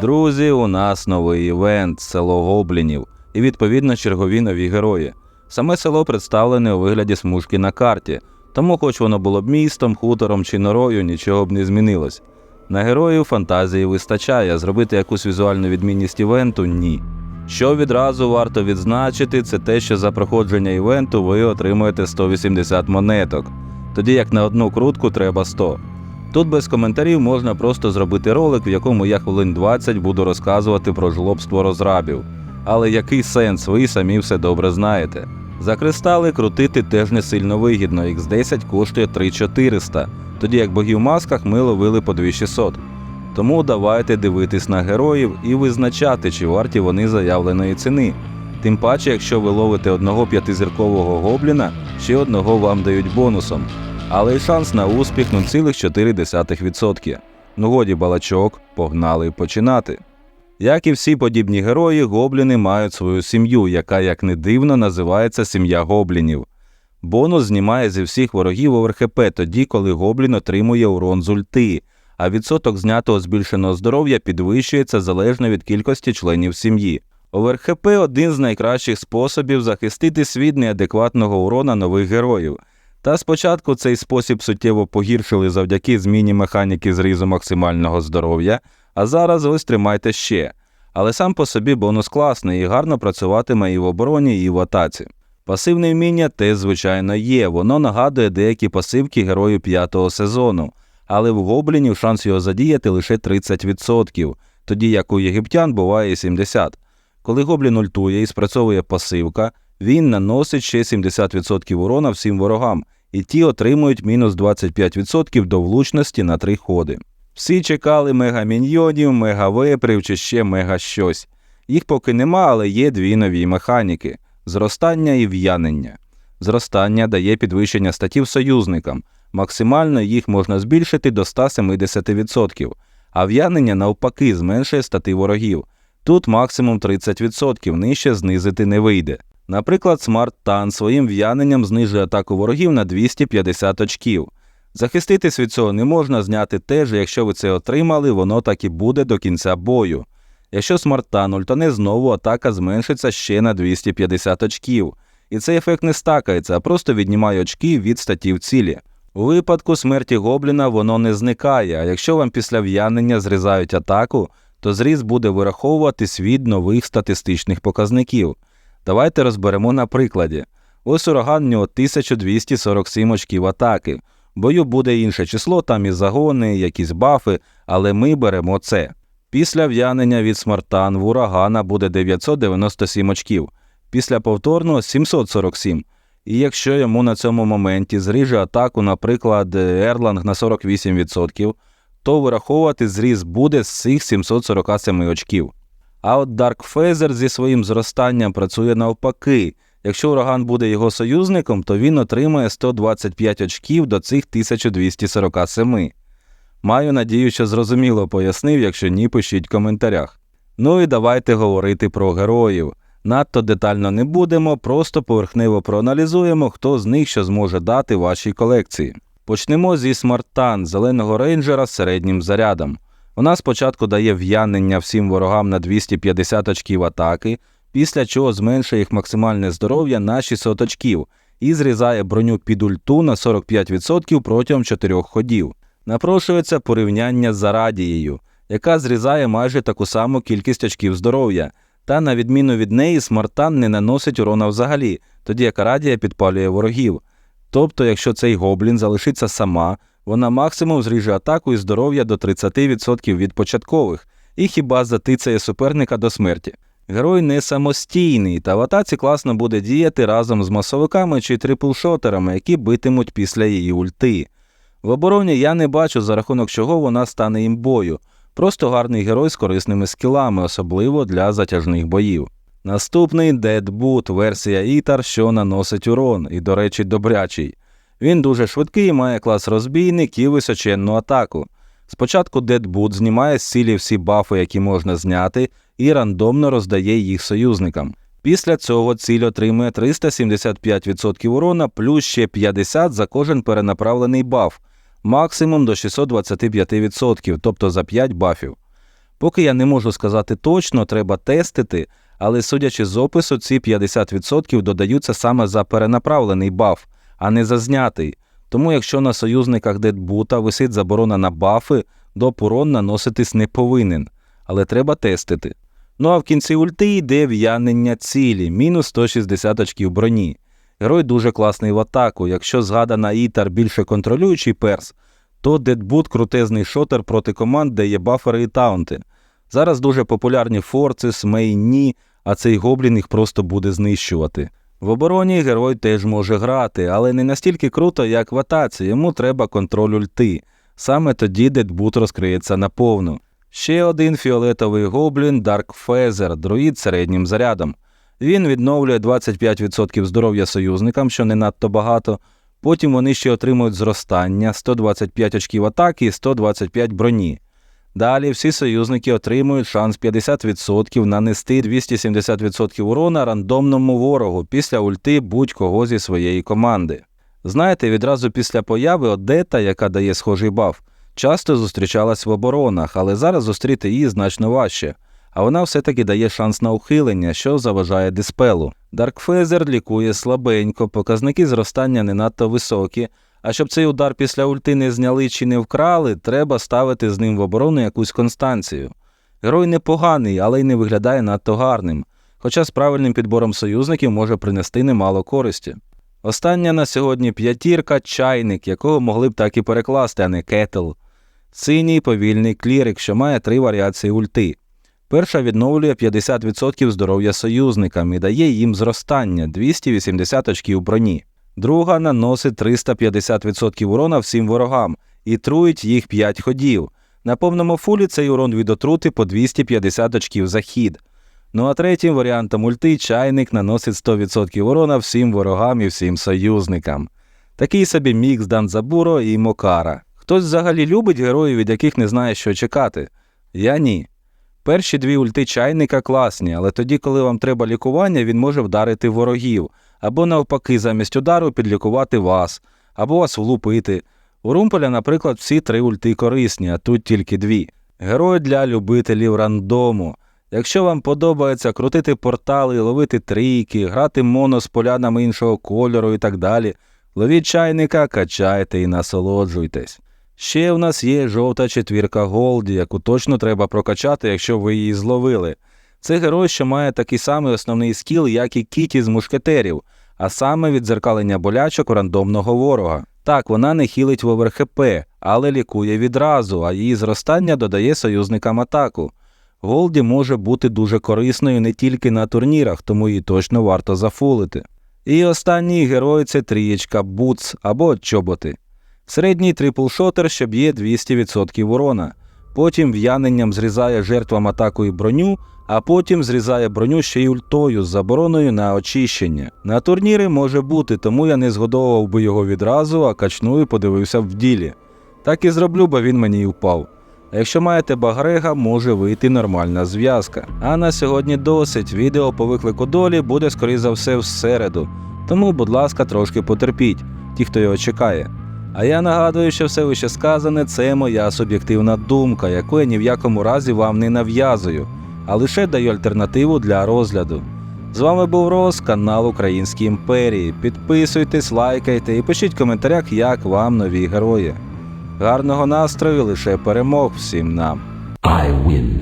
Друзі, у нас новий івент село Гоблінів і відповідно чергові нові герої. Саме село представлене у вигляді смужки на карті, тому, хоч воно було б містом, хутором чи норою, нічого б не змінилось. На героїв фантазії вистачає, зробити якусь візуальну відмінність івенту ні. Що відразу варто відзначити, це те, що за проходження івенту ви отримуєте 180 монеток, тоді як на одну крутку треба 100. Тут без коментарів можна просто зробити ролик, в якому я хвилин 20 буду розказувати про жлобство розрабів. Але який сенс, ви самі все добре знаєте. За кристали крутити теж не сильно вигідно, X10 коштує 3400, тоді як богів масках ми ловили по 2600. Тому давайте дивитись на героїв і визначати, чи варті вони заявленої ціни. Тим паче, якщо ви ловите одного п'ятизіркового гобліна, ще одного вам дають бонусом. Але й шанс на успіх 0,4%. Ну годі балачок, погнали починати. Як і всі подібні герої, гобліни мають свою сім'ю, яка, як не дивно, називається сім'я гоблінів. Бонус знімає зі всіх ворогів ОВРХП тоді, коли гоблін отримує урон з ульти, а відсоток знятого збільшеного здоров'я підвищується залежно від кількості членів сім'ї. ОВРХП один з найкращих способів захистити світ неадекватного урона нових героїв. Та спочатку цей спосіб суттєво погіршили завдяки зміні механіки зрізу максимального здоров'я, а зараз ось тримайте ще. Але сам по собі бонус класний і гарно працюватиме і в обороні, і в атаці. Пасивне вміння теж, звичайно, є, воно нагадує деякі пасивки героїв п'ятого сезону, але в гоблінів шанс його задіяти лише 30%, тоді як у єгиптян буває 70%. Коли гоблін ультує і спрацьовує пасивка, він наносить ще 70% урона всім ворогам, і ті отримують мінус 25% до влучності на 3 ходи. Всі чекали мегаміньйонів, мегавепрів чи ще мега щось. Їх поки нема, але є дві нові механіки зростання і в'янення. Зростання дає підвищення статів союзникам, максимально їх можна збільшити до 170%, а в'янення навпаки зменшує стати ворогів. Тут максимум 30%, нижче знизити не вийде. Наприклад, Смарт Тан своїм в'яненням знижує атаку ворогів на 250 очків. Захиститись від цього не можна зняти теж, якщо ви це отримали, воно так і буде до кінця бою. Якщо смарт-тан ультане, знову атака зменшиться ще на 250 очків. І цей ефект не стакається, а просто віднімає очки від статів цілі. У випадку смерті гобліна воно не зникає, а якщо вам після в'янення зрізають атаку, то зріз буде вираховуватись від нових статистичних показників. Давайте розберемо на прикладі. Ось ураган в нього 1247 очків атаки. Бою буде інше число, там і загони, якісь бафи, але ми беремо це. Після в'янення від смартан в урагана буде 997 очків, після повторного 747. І якщо йому на цьому моменті зріже атаку, наприклад, Ерланг на 48%, то вираховувати зріз буде з цих 747 очків. А от Dark Feather зі своїм зростанням працює навпаки. Якщо ураган буде його союзником, то він отримає 125 очків до цих 1247. Маю надію, що зрозуміло пояснив, якщо ні, пишіть в коментарях. Ну і давайте говорити про героїв. Надто детально не будемо, просто поверхнево проаналізуємо, хто з них що зможе дати вашій колекції. Почнемо зі смартан зеленого рейнджера з середнім зарядом. Вона спочатку дає в'янення всім ворогам на 250 очків атаки, після чого зменшує їх максимальне здоров'я на 600 очків і зрізає броню під ульту на 45% протягом 4 ходів. Напрошується порівняння з Арадією, яка зрізає майже таку саму кількість очків здоров'я, та, на відміну від неї, смартан не наносить урона взагалі, тоді як Арадія підпалює ворогів. Тобто, якщо цей гоблін залишиться сама, вона максимум зріже атаку і здоров'я до 30% від початкових, і хіба затицяє суперника до смерті. Герой не самостійний, та в атаці класно буде діяти разом з масовиками чи триплшотерами, які битимуть після її ульти. В обороні я не бачу, за рахунок чого вона стане імбою. Просто гарний герой з корисними скілами, особливо для затяжних боїв. Наступний Дедбут, версія Ітар, що наносить урон, і, до речі, добрячий. Він дуже швидкий, має клас розбійник і височенну атаку. Спочатку Дедбут знімає з цілі всі бафи, які можна зняти, і рандомно роздає їх союзникам. Після цього ціль отримує 375% урона плюс ще 50 за кожен перенаправлений баф, максимум до 625%, тобто за 5 бафів. Поки я не можу сказати точно, треба тестити, але судячи з опису, ці 50% додаються саме за перенаправлений баф, а не за знятий. Тому якщо на союзниках Дедбута висить заборона на бафи, доп урон наноситись не повинен, але треба тестити. Ну а в кінці ульти йде в'янення цілі, мінус 160 очків броні. Герой дуже класний в атаку. Якщо згадана Ітар більше контролюючий перс, то Дедбут крутезний шотер проти команд, де є бафери і таунти. Зараз дуже популярні Форцис, Мейні, а цей гоблін їх просто буде знищувати. В обороні герой теж може грати, але не настільки круто, як в атаці, йому треба контроль ульти. Саме тоді Дедбут розкриється наповну. Ще один фіолетовий гоблін Dark Feather, друїд середнім зарядом. Він відновлює 25% здоров'я союзникам, що не надто багато. Потім вони ще отримують зростання 125 очків атаки і 125 броні. Далі всі союзники отримують шанс 50% нанести 270% урона рандомному ворогу після ульти будь-кого зі своєї команди. Знаєте, відразу після появи Одета, яка дає схожий баф, часто зустрічалась в оборонах, але зараз зустріти її значно важче. А вона все-таки дає шанс на ухилення, що заважає диспелу. Даркфезер лікує слабенько, показники зростання не надто високі. А щоб цей удар після ульти не зняли чи не вкрали, треба ставити з ним в оборону якусь констанцію. Герой непоганий, але й не виглядає надто гарним, хоча з правильним підбором союзників може принести немало користі. Остання на сьогодні п'ятірка чайник, якого могли б так і перекласти, а не кетл. Синій повільний клірик, що має три варіації ульти. Перша відновлює 50% здоров'я союзникам і дає їм зростання 280 очків броні. Друга наносить 350% урона всім ворогам і труїть їх 5 ходів. На повному фулі цей урон від отрути по 250 очків за хід. Ну а третім варіантом ульти чайник наносить 100% урона всім ворогам і всім союзникам. Такий собі мікс Данзабуро і Мокара. Хтось взагалі любить героїв, від яких не знає, що чекати. Я ні. Перші дві ульти чайника класні, але тоді, коли вам треба лікування, він може вдарити ворогів, або навпаки, замість удару підлікувати вас, або вас влупити. У Румпеля, наприклад, всі три ульти корисні, а тут тільки дві. Герой для любителів рандому. Якщо вам подобається крутити портали, ловити трійки, грати моно з полянами іншого кольору і так далі, ловіть чайника, качайте і насолоджуйтесь. Ще в нас є жовта четвірка Голді, яку точно треба прокачати, якщо ви її зловили. Це герой, що має такий самий основний скіл, як і Кіті з мушкетерів, а саме відзеркалення болячок рандомного ворога. Так, вона не хілить в ОверХП, але лікує відразу, а її зростання додає союзникам атаку. Голді може бути дуже корисною не тільки на турнірах, тому її точно варто зафулити. І останній герой це трієчка Буц або чоботи. Середній триплшотер, що б'є 200% урона. Потім в'яненням зрізає жертвам атаку і броню, а потім зрізає броню ще й ультою з забороною на очищення. На турніри може бути, тому я не згодовував би його відразу, а качну і подивився в ділі. Так і зроблю, бо він мені й впав. Якщо маєте багрега, може вийти нормальна зв'язка. А на сьогодні досить. Відео по виклику долі буде, скоріш за все, в середу. Тому, будь ласка, трошки потерпіть, ті, хто його чекає. А я нагадую, що все вище сказане це моя суб'єктивна думка, яку я ні в якому разі вам не нав'язую, а лише даю альтернативу для розгляду. З вами був Рос, канал Українські імперії. Підписуйтесь, лайкайте і пишіть в коментарях, як вам нові герої. Гарного настрою, лише перемог всім нам! I win.